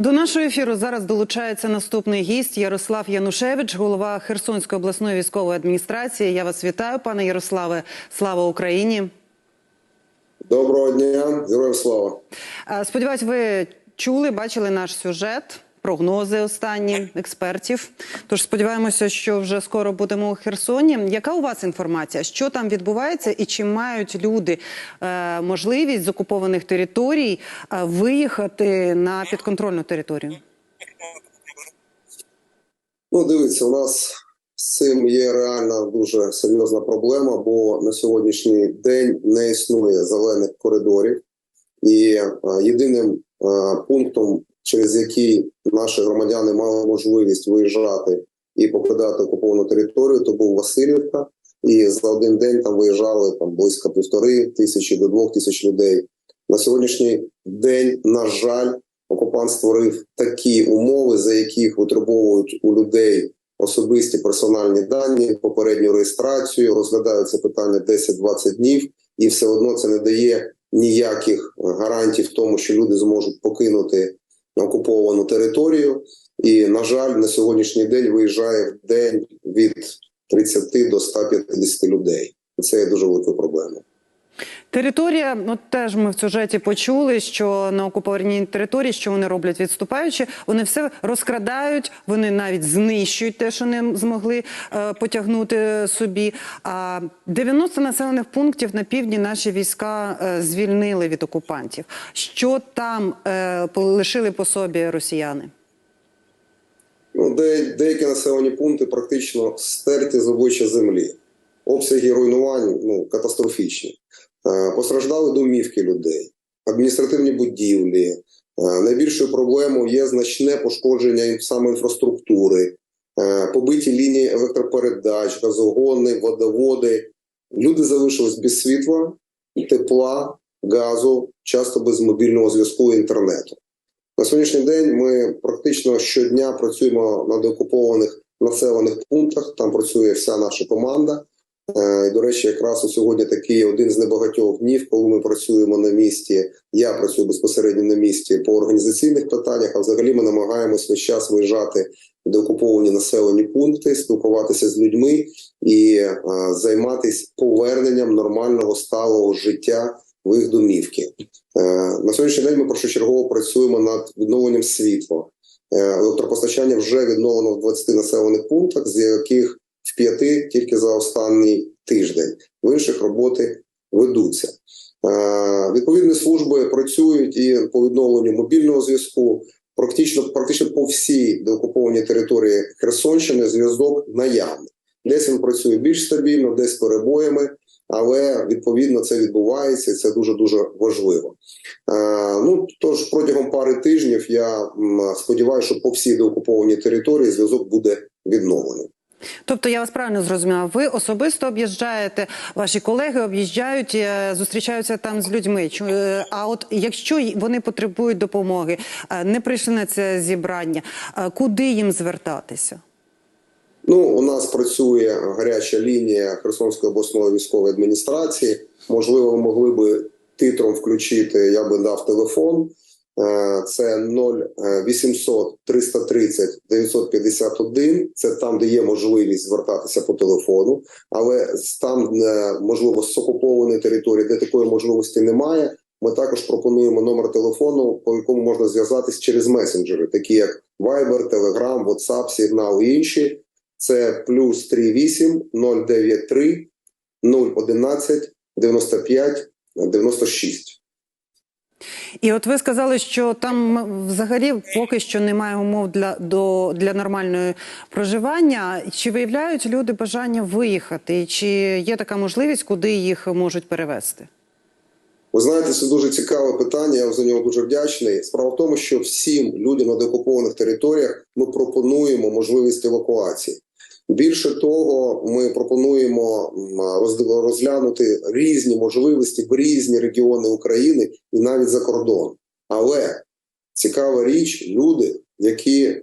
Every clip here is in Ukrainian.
До нашого ефіру зараз долучається наступний гість Ярослав Янушевич, голова Херсонської обласної військової адміністрації. Я вас вітаю, пане Ярославе. Слава Україні! Доброго дня, героям слава. Е, Сподіваюсь, ви чули, бачили наш сюжет, прогнози останні експертів. Тож сподіваємося, що вже скоро будемо у Херсоні. Яка у вас інформація? Що там відбувається, і чи мають люди е, можливість з окупованих територій е, виїхати на підконтрольну територію? Ну, дивіться, у нас з цим є реальна дуже серйозна проблема, бо на сьогоднішній день не існує зелених коридорів, і а, єдиним а, пунктом, через який наші громадяни мали можливість виїжджати і покидати окуповану територію, то був Васильівка. І за один день там виїжджали там близько півтори тисячі до двох тисяч людей. На сьогоднішній день, на жаль, окупант створив такі умови, за яких витребовують у людей особисті персональні дані, попередню реєстрацію, розглядаються питання 10-20 днів, і все одно це не дає ніяких гарантій в тому, що люди зможуть покинути окуповану територію. І, на жаль, на сьогоднішній день виїжджає в день від 30 до 150 людей. Це є дуже великою проблемою. Територія, ну теж ми в сюжеті почули, що на окупованій території, що вони роблять відступаючи, вони все розкрадають, вони навіть знищують те, що не змогли е, потягнути собі. А 90 населених пунктів на півдні наші війська е, звільнили від окупантів. Що там е, лишили по собі росіяни? Ну, де, деякі населені пункти практично стерті з обличчя землі. Обсяги руйнувань ну, катастрофічні. Е, Постраждали домівки людей, адміністративні будівлі. Е, Найбільшою проблемою є значне пошкодження саме інфраструктури, е, побиті лінії електропередач, газогони, водоводи. Люди залишились без світла, тепла, газу, часто без мобільного зв'язку і інтернету. На сьогоднішній день ми практично щодня працюємо на деокупованих населених пунктах. Там працює вся наша команда. Е, До речі, якраз у сьогодні такий один з небагатьох днів, коли ми працюємо на місці. Я працюю безпосередньо на місці по організаційних питаннях. А взагалі ми намагаємось весь час виїжджати в деокуповані населені пункти, спілкуватися з людьми і е, займатися поверненням нормального сталого життя в їх домівки. Е, На сьогоднішній день ми першочергово працюємо над відновленням світла. Електропостачання вже відновлено в 20 населених пунктах, з яких в п'яти тільки за останній тиждень. В інших роботи ведуться. Е, Відповідні служби працюють і по відновленню мобільного зв'язку. Практично практично по всій деокупованій території Херсонщини зв'язок наявний. Десь він працює більш стабільно, десь перебоями, але відповідно це відбувається, і це дуже дуже важливо. Е, ну тож протягом пари тижнів я сподіваюся, що по всій деокупованій території зв'язок буде відновлений. Тобто я вас правильно зрозуміла. Ви особисто об'їжджаєте, ваші колеги об'їжджають, е, зустрічаються там з людьми. Е, А от якщо вони потребують допомоги, е, не прийшли на це зібрання, куди їм звертатися? Ну, у нас працює гаряча лінія Херсонської обласної військової адміністрації. Можливо, могли би титром включити, я би дав телефон. Е, Це 0800 330 951. Це там, де є можливість звертатися по телефону. Але там, е, можливо, з окупованої території, де такої можливості немає. Ми також пропонуємо номер телефону, по якому можна зв'язатись через месенджери, такі як Viber, Telegram, WhatsApp, Signal і інші. Це плюс 38 093 011 95 96. І от ви сказали, що там взагалі поки що немає умов для, до, для нормального проживання. Чи виявляють люди бажання виїхати? Чи є така можливість, куди їх можуть перевезти? Ви знаєте, це дуже цікаве питання. Я за нього дуже вдячний. Справа в тому, що всім людям на деокупованих територіях ми пропонуємо можливість евакуації. Більше того, ми пропонуємо розглянути різні можливості в різні регіони України і навіть за кордон. Але цікава річ, люди, які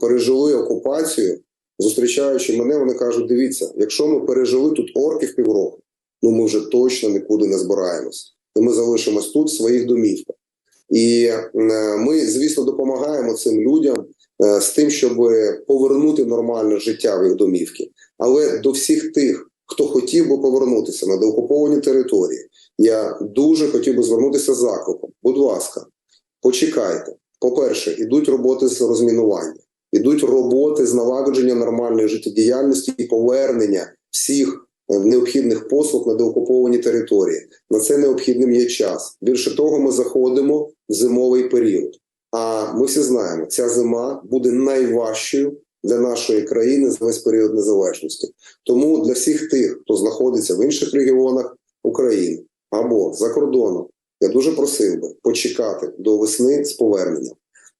пережили окупацію, зустрічаючи мене, вони кажуть: дивіться, якщо ми пережили тут орків півроку, ну ми вже точно нікуди не збираємось. І ми залишимось тут в своїх домівках. І ми, звісно, допомагаємо цим людям з тим, щоб повернути нормальне життя в їх домівки. Але до всіх тих, хто хотів би повернутися на деокуповані території, я дуже хотів би звернутися з закликом. Будь ласка, почекайте. По-перше, ідуть роботи з розмінування, ідуть роботи з налагодження нормальної життєдіяльності і повернення всіх е, необхідних послуг на деокуповані території. На це необхідним є час. Більше того, ми заходимо в зимовий період. А ми всі знаємо, ця зима буде найважчою для нашої країни за весь період незалежності. Тому для всіх тих, хто знаходиться в інших регіонах України або за кордоном, я дуже просив би почекати до весни з поверненням.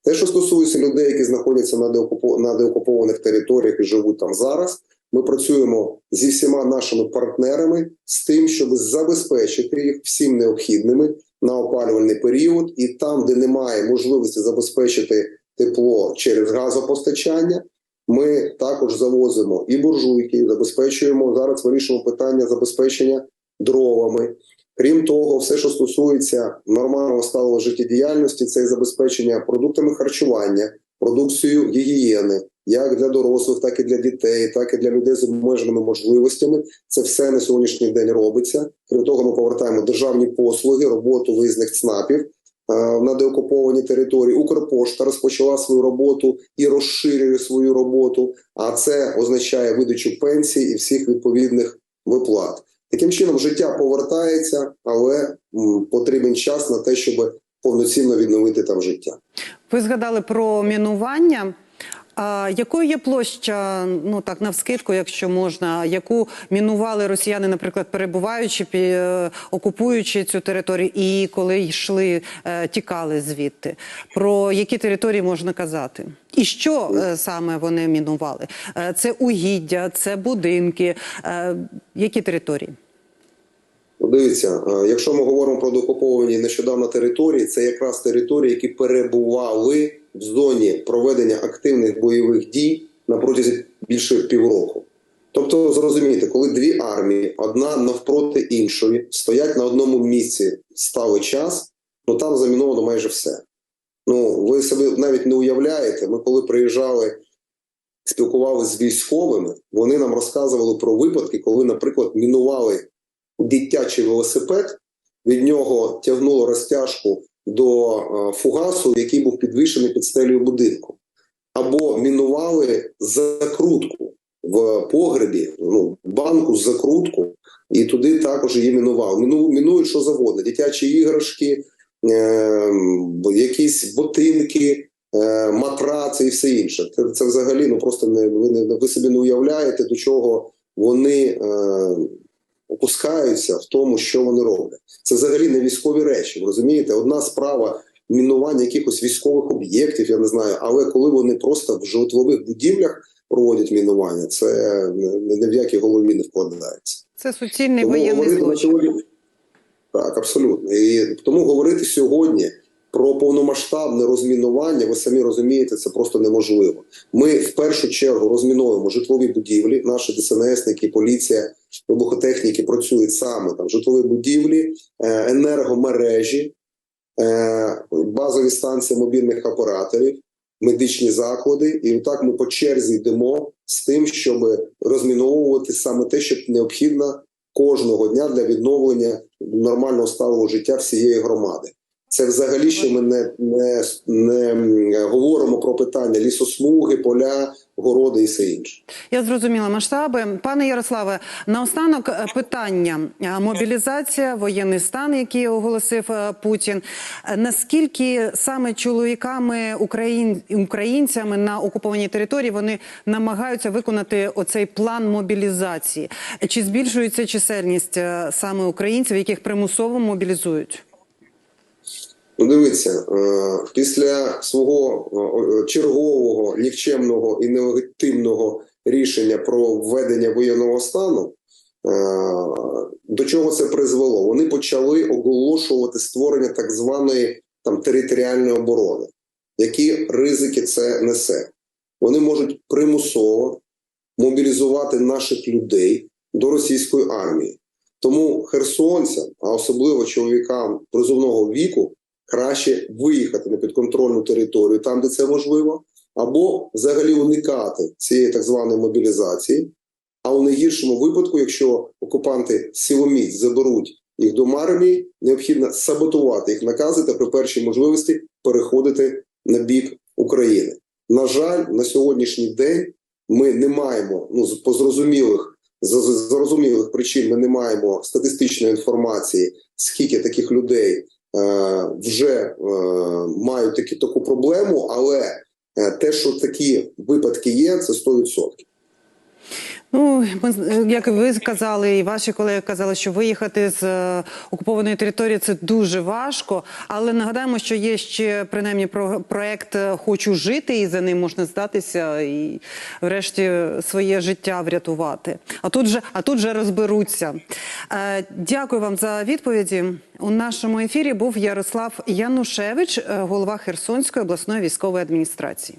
Те, що стосується людей, які знаходяться на, деокупо... на деокупованих територіях і живуть там зараз, ми працюємо зі всіма нашими партнерами з тим, щоб забезпечити їх всім необхідними на опалювальний період, і там, де немає можливості забезпечити тепло через газопостачання, ми також завозимо і буржуйки, забезпечуємо зараз. Вирішуємо питання забезпечення дровами. Крім того, все, що стосується нормального сталого життєдіяльності, це забезпечення продуктами харчування, продукцією гігієни, як для дорослих, так і для дітей, так і для людей з обмеженими можливостями. Це все на сьогоднішній день робиться. Крім того, ми повертаємо державні послуги, роботу виїзних ЦНАПів е, на деокуповані території. Укрпошта розпочала свою роботу і розширює свою роботу. А це означає видачу пенсій і всіх відповідних виплат. Таким чином, життя повертається, але потрібен час на те, щоб повноцінно відновити там життя. Ви згадали про мінування. А якою є площа, ну так навскидку, якщо можна, яку мінували росіяни, наприклад, перебуваючи пі- окупуючи цю територію, і коли йшли, е, тікали звідти? Про які території можна казати? І що е, саме вони мінували? Е, Це угіддя, це будинки. Е, Які території? Ну, Дивіться, е, якщо ми говоримо про деокуповані нещодавно території, це якраз території, які перебували в зоні проведення активних бойових дій на протязі більше півроку. Тобто, зрозумійте, коли дві армії, одна навпроти іншої, стоять на одному місці сталий час, ну там заміновано майже все. Ну, ви собі навіть не уявляєте, ми коли приїжджали, спілкувалися з військовими, вони нам розказували про випадки, коли, наприклад, мінували дитячий велосипед, від нього тягнуло розтяжку до е, фугасу, який був підвішений під стелею будинку, або мінували закрутку в погребі, ну, банку з закрутку, і туди також її мінували. Міну, мінують що завгодно, дитячі іграшки, е, якісь ботинки. е, Матраци і все інше. Це, це взагалі ну просто не ви не ви собі не уявляєте, до чого вони е, опускаються в тому, що вони роблять. Це взагалі не військові речі. ви Розумієте, одна справа мінування якихось військових об'єктів, я не знаю, але коли вони просто в житлових будівлях проводять мінування, це не, в якій голові не вкладається. Це суцільний воєнний злочин. так, абсолютно. І тому говорити сьогодні про повномасштабне розмінування, ви самі розумієте, це просто неможливо. Ми в першу чергу розміновуємо житлові будівлі. Наші ДСНСники, поліція, вибухотехніки працюють саме там житлові будівлі, е, енергомережі, е, базові станції мобільних операторів, медичні заклади. І отак ми по черзі йдемо з тим, щоб розміновувати саме те, що необхідно кожного дня для відновлення нормального сталого життя всієї громади. Це взагалі ще ми не, не, не говоримо про питання лісосмуги, поля, городи і все інше. Я зрозуміла масштаби. Пане Ярославе, наостанок е, питання Е, мобілізація, воєнний стан, який оголосив е, Путін. Наскільки саме чоловіками україн, українцями на окупованій території вони намагаються виконати оцей план мобілізації? Чи збільшується чисельність саме українців, яких примусово мобілізують? Ну, дивіться, е, після свого е, чергового нікчемного і нелегітимного рішення про введення воєнного стану, е, до чого це призвело? Вони почали оголошувати створення так званої там територіальної оборони. Які ризики це несе? Вони можуть примусово мобілізувати наших людей до російської армії. Тому херсонцям, а особливо чоловікам призовного віку, краще виїхати на підконтрольну територію, там, де це можливо, або взагалі уникати цієї так званої мобілізації. А у найгіршому випадку, якщо окупанти силоміць заберуть їх до армії, необхідно саботувати їх накази та при першій можливості переходити на бік України. На жаль, на сьогоднішній день ми не маємо ну по зрозумілих зрозумілих причин. Ми не маємо статистичної інформації, скільки таких людей вже е, мають такі таку проблему, але е, те, що такі випадки є, це 100%. Ну, е, як ви сказали, і ваші колеги казали, що виїхати з е, окупованої території це дуже важко. Але нагадаємо, що є ще принаймні про проект е, Хочу жити, і за ним можна здатися і, врешті, своє життя врятувати. А тут же, а тут же розберуться. Дякую вам за відповіді. У нашому ефірі був Ярослав Янушевич, голова Херсонської обласної військової адміністрації.